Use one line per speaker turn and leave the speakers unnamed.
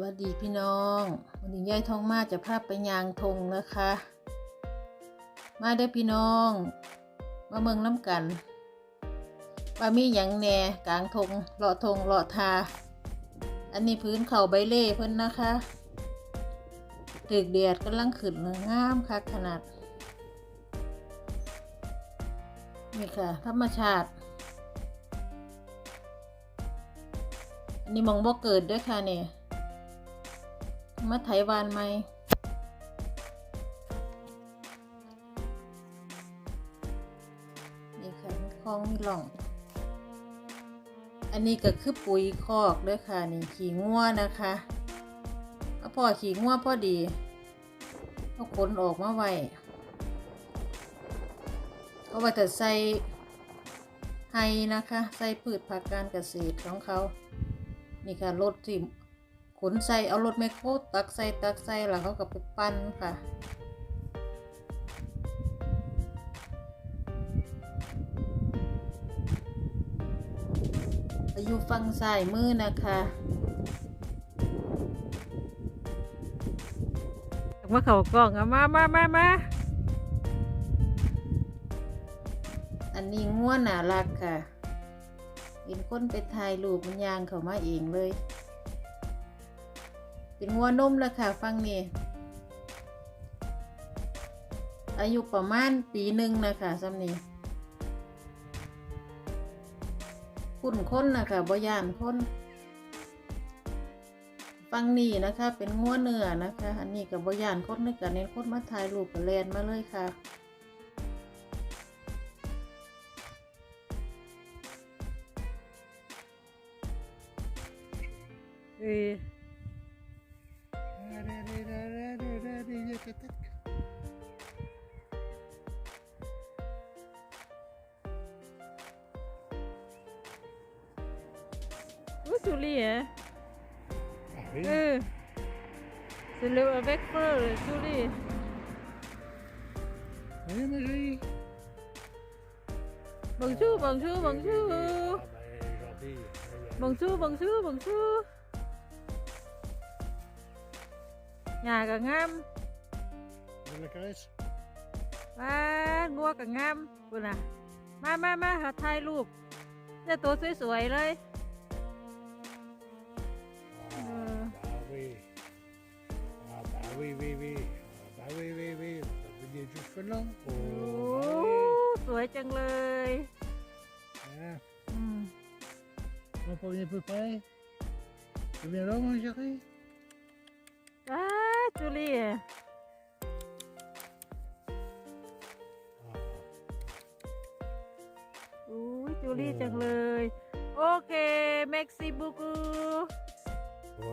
วัสดีพี่น้อง วันนี้ยายทองมาจะพาไปยางทงนะคะ มาเด้พี่น้อง มาเมืองน้ำกันว่ามีหยังแหน่กลางทงเลาะทงเลาะทา อันนี้พื้นเข่าใบเล่เพิ่นนะคะตึกเดียดกำลังขึ้นเลยงามคักขนาด นี่ค่ะ ธรรมชาติอันนี้มองบ่เกิดด้วยค่ะเนี่ย มาไถวานไหมนี่ค่ะมีคลองมีหล่อง อันนี้ก็คือปุ๋ยคอกด้วยค่ะ นี่ขี่งัวนะคะเอพอขี่งัวพอดีเอาขนออกมาไว้เอาไว้แต่ใส่ไฮนะคะ ใส่พืชผักการเกษตรของเขา นี่ค่ะรถที่ ขนใส่เอารถแมคโครตักใส่ตักใส่แล้วเขาก็ไปปั้นค่ะอยู่ฝั่งซ้ายมือนะคะมาเขากล้องอะมามามามาอันนี้ง่วนน่ารักค่ะ เห็นคนไปถ่ายรูปมันยางเขามาเองเลย เป็นงัวนมแล้วค่ะฟังนี่อายุประมาณปีหนึ่งนะคะซ้ำนี่คุ้นค้นนะคะบ่ยานค้นฟังนี่นะคะ เป็นงัวเนื้อนะคะ อันนี้กับบ่ยานค้นนึกกันเน้นค้นมาถ่ายรูปกับแลนมาเลยค่ะเอ tất cả Où sous lit hein ah, oui. euh, C'est le avec fleur, sous lit.
Oui, ma
jolie. Bonjour, bonjour,
bonjour.
Bonjour, bonjour, bonjour. Nhà
gần em.
มางัวกับงามคุณน่ะ มามามาหาถ่ายรูปเนี่ยตัวสวยๆเลย
Ah,
Euh.
bah oui. Ah, bah oui, oui, oui. Ah, bah oui, oui, oui. Vous avez des cheveux longs.
โอ้
Oh, bah
สวยจังเลย
oui. Hein,
อืม
on peut venir plus près. Tu viens là, mon chéri
ว้าจูเลีย
Ah,
อุ้ย จูลี่จังเลย โอเค เม็กซิบูกู
โอ้